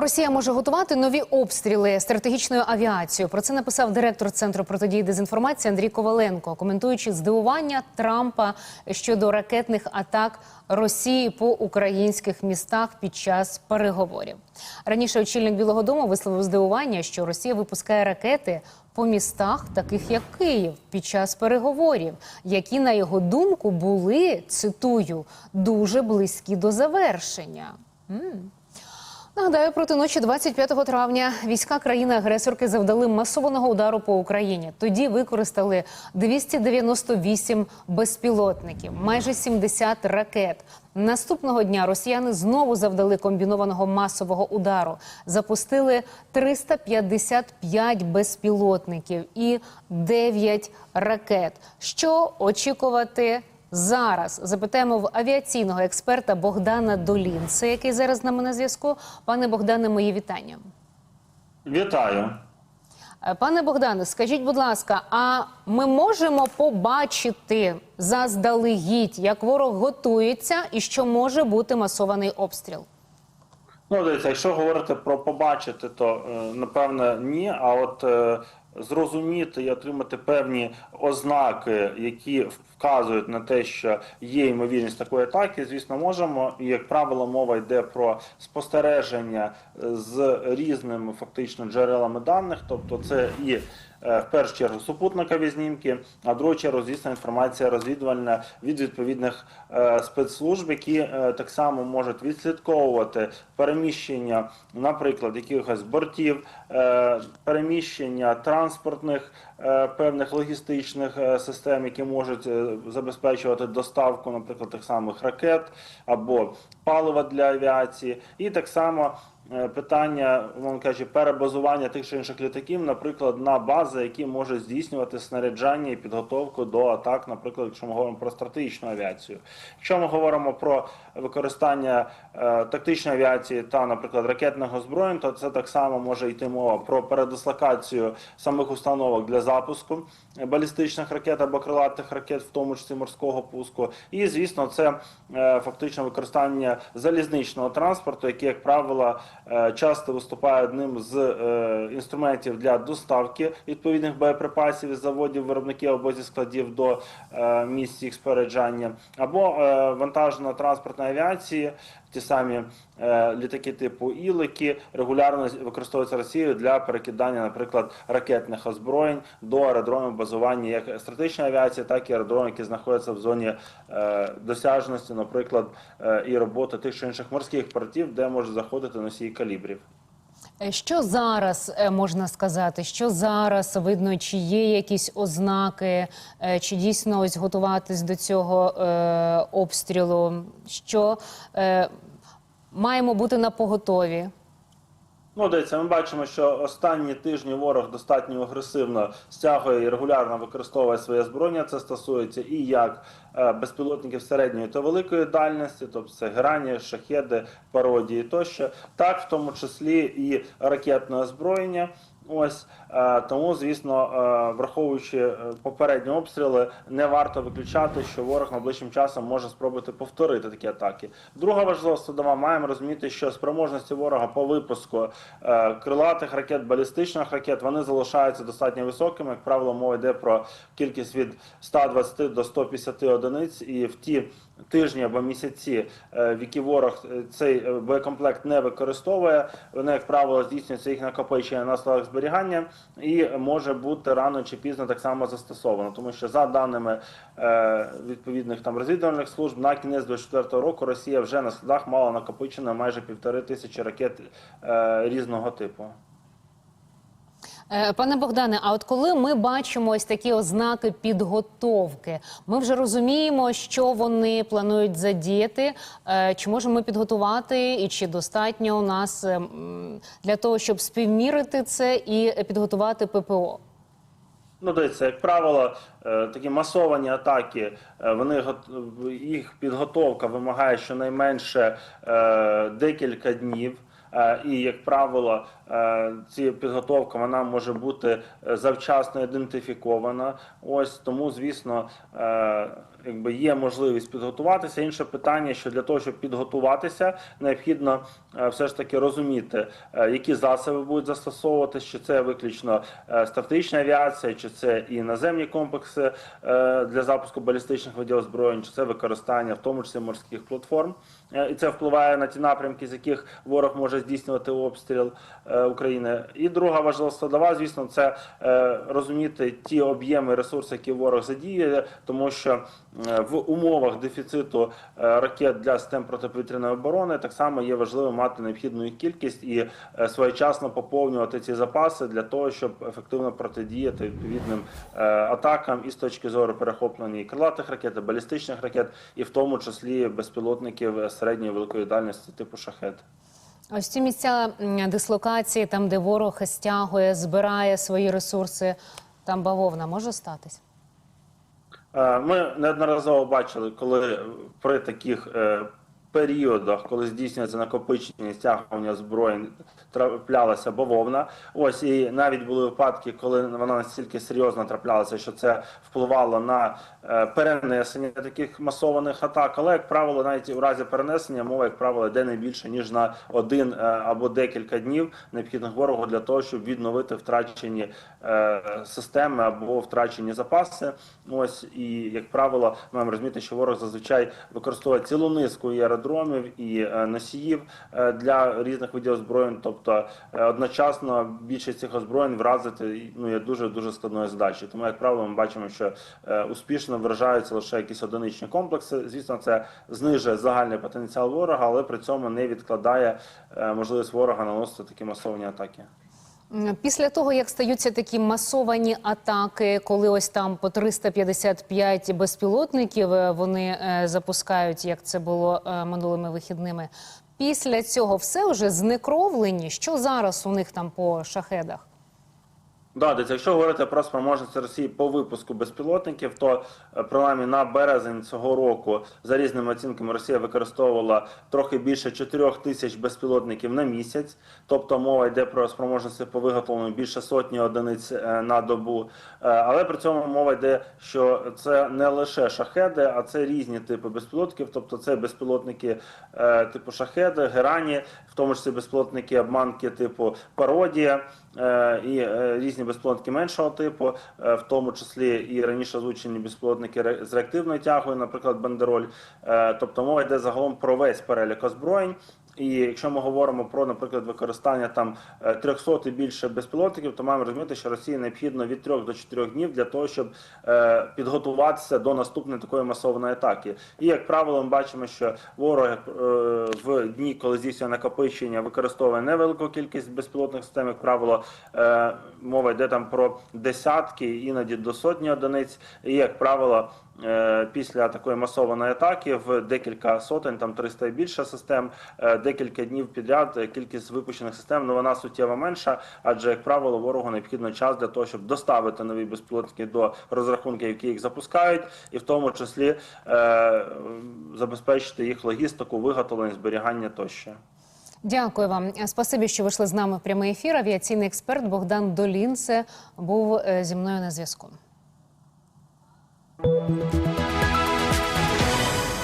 Росія може готувати нові обстріли стратегічною авіацією. Про це написав директор центру протидії дезінформації Андрій Коваленко, коментуючи здивування Трампа щодо ракетних атак Росії по українських містах під час переговорів. Раніше очільник Білого Дому висловив здивування, що Росія випускає ракети по містах, таких як Київ, під час переговорів, які, на його думку, були цитую дуже близькі до завершення. М. Нагадаю, проти ночі 25 травня війська країни-агресорки завдали масованого удару по Україні. Тоді використали 298 безпілотників, майже 70 ракет. Наступного дня росіяни знову завдали комбінованого масового удару. Запустили 355 безпілотників і 9 ракет. Що очікувати? Зараз запитаємо в авіаційного експерта Богдана Долінце, який зараз з нами на зв'язку. Пане Богдане, мої вітання. Вітаю. Е, Пане Богдане, скажіть, будь ласка, а ми можемо побачити заздалегідь, як ворог готується і що може бути масований обстріл? Ну, дивіться, якщо говорити про побачити, то е, напевне ні. А от е, зрозуміти і отримати певні ознаки, які вказують на те, що є ймовірність такої атаки, звісно, можемо. І як правило, мова йде про спостереження з різними фактично джерелами даних, тобто це і в першу чергу супутникові знімки, а другу чергу, звісно, інформація розвідувальна від відповідних е, спецслужб, які е, так само можуть відслідковувати переміщення, наприклад, якихось бортів, е, переміщення транспортних е, певних логістичних е, систем, які можуть е, забезпечувати доставку, наприклад, тих самих ракет або палива для авіації, і так само. Е, Питання, мовно кажучи, перебазування тих чи інших літаків, наприклад, на бази, які можуть здійснювати снаряджання і підготовку до атак, наприклад, якщо ми говоримо про стратегічну авіацію. Якщо ми говоримо про використання е, тактичної авіації та, наприклад, ракетних озброєнь, то це так само може йти мова про передислокацію самих установок для запуску балістичних ракет або крилатих ракет, в тому числі морського пуску. І, звісно, це е, фактично використання залізничного транспорту, який, як правило, часто виступає одним з е, інструментів для доставки відповідних боєприпасів із заводів виробників або зі складів до е, місць їх споряджання, або е, вантажно-транспортної авіації, ті самі е, літаки типу ілики регулярно використовуються Росією для перекидання, наприклад, ракетних озброєнь до аеродромів базування як стратегічної авіації, так і аеродромів, які знаходяться в зоні е, досяжності, наприклад, е, і роботи тих чи інших морських портів, де можуть заходити носії калібрів. Е, Що зараз е, можна сказати? Що зараз видно, чи є якісь ознаки, е, чи дійсно ось готуватись до цього е, обстрілу? Що е, маємо бути на поготові? Ну, дивіться, ми бачимо, що останні тижні ворог достатньо агресивно стягує і регулярно використовує своє збройня. Це стосується і як безпілотників середньої та великої дальності, тобто це грані, шахеди, пародії тощо, так в тому числі і ракетне озброєння. Ось е, тому, звісно, е, враховуючи е, попередні обстріли, не варто виключати, що ворог найближчим часом може спробувати повторити такі атаки. Друга важлива складова, маємо розуміти, що спроможності ворога по випуску е, крилатих ракет, балістичних ракет вони залишаються достатньо високими. Як правило, мова йде про кількість від 120 до 150 одиниць, і в ті тижні або місяці, е, в які ворог е, цей е, боєкомплект не використовує, вони, як правило, здійснюється їх накопичення на складах зберігання і може бути рано чи пізно так само застосовано, тому що за даними відповідних там розвідувальних служб на кінець 24 року Росія вже на складах мала накопичено майже півтори тисячі ракет різного типу. Е, Пане Богдане, а от коли ми бачимо ось такі ознаки підготовки, ми вже розуміємо, що вони планують задіяти. Е, Чи можемо ми підготувати, і чи достатньо у нас е, для того, щоб співмірити це і підготувати ППО? Ну, дивіться, як правило, е, такі масовані атаки, вони їх підготовка вимагає щонайменше декілька днів. Е, І, як правило, е, ці підготовка вона може бути е, завчасно ідентифікована. Ось тому, звісно, якби є можливість підготуватися. Інше питання, що для того, щоб підготуватися, необхідно все ж таки розуміти, які засоби будуть застосовуватися, чи це виключно стратегічна авіація, чи це і наземні комплекси для запуску балістичних видів озброєнь, чи це використання, в тому числі морських платформ. І це впливає на ті напрямки, з яких ворог може здійснювати обстріл е, України. І друга важлива складова, звісно, це е, розуміти ті об'єми ресурсів, які ворог задіює, тому що е, в умовах дефіциту ракет для систем протиповітряної оборони так само є важливо мати необхідну їх кількість і своєчасно поповнювати ці запаси для того, щоб ефективно протидіяти відповідним атакам і з точки зору перехоплення крилатих ракет, і балістичних ракет, і в тому числі безпілотників середньої великої дальності типу шахет. Ось ці місця дислокації, там, де ворог стягує, збирає свої ресурси, там бавовна може статись? Е, Ми неодноразово бачили, коли при таких е, періодах, коли здійснюється накопичення стягування зброї, траплялася бавовна. Ось і навіть були випадки, коли вона настільки серйозно траплялася, що це впливало на е, перенесення таких масованих атак. Але як правило, навіть у разі перенесення мова, як правило, йде не більше ніж на один е, або декілька днів необхідних ворогу для того, щоб відновити втрачені е, системи або втрачені запаси. Ось і як правило, маємо розуміти, що ворог зазвичай використовує цілу низку і аеродромів і е, носіїв е, для різних видів озброєнь. Тобто е, одночасно більшість цих озброєнь вразити ну є дуже дуже складною задачею. Тому, як правило, ми бачимо, що успішно вражаються лише якісь одиничні комплекси. Звісно, це знижує загальний потенціал ворога, але при цьому не відкладає можливість ворога наносити такі масовані атаки. Після того, як стаються такі масовані атаки, коли ось там по 355 безпілотників е, вони е, запускають, як це було е, минулими вихідними. Після цього все вже знекровлені. Що зараз у них там по шахедах? Да, десь, якщо говорити про спроможності Росії по випуску безпілотників, то е, принаймні на березень цього року за різними оцінками Росія використовувала трохи більше 4 тисяч безпілотників на місяць. Тобто мова йде про спроможності по виготовленню більше сотні одиниць е, на добу. Е, Але при цьому мова йде, що це не лише шахеди, а це різні типи безпілотників. Тобто це безпілотники типу шахеди, герані, тому числі безплотники обманки типу пародія е, і е, різні безплотники меншого типу, е, в тому числі і раніше озвучені безплотники з реактивною тягою, наприклад, бандероль. Е, Тобто мова йде загалом про весь перелік озброєнь. І якщо ми говоримо про, наприклад, використання там е, 300 і більше безпілотників, то маємо розуміти, що Росії необхідно від 3 до 4 днів для того, щоб е, підготуватися до наступної такої масованої атаки. І як правило, ми бачимо, що ворог е, в дні, коли здійснює накопичення, використовує невелику кількість безпілотних систем. Як правило, е, мова йде там про десятки, іноді до сотні одиниць. І як правило, е, після такої масованої атаки в декілька сотень, там 300 і більше систем, е, декілька днів підряд е, кількість випущених систем ну, вона суттєво менша, адже як правило, ворогу необхідно час для того, щоб доставити нові безпілотники до розрахунків, які їх запускають, і в тому числі е, забезпечити їх логістику, виготовлення, зберігання тощо. Дякую вам. Спасибі, що вийшли з нами в прямий ефір. Авіаційний експерт Богдан Долінце був е, зі мною на зв'язку. Thank you.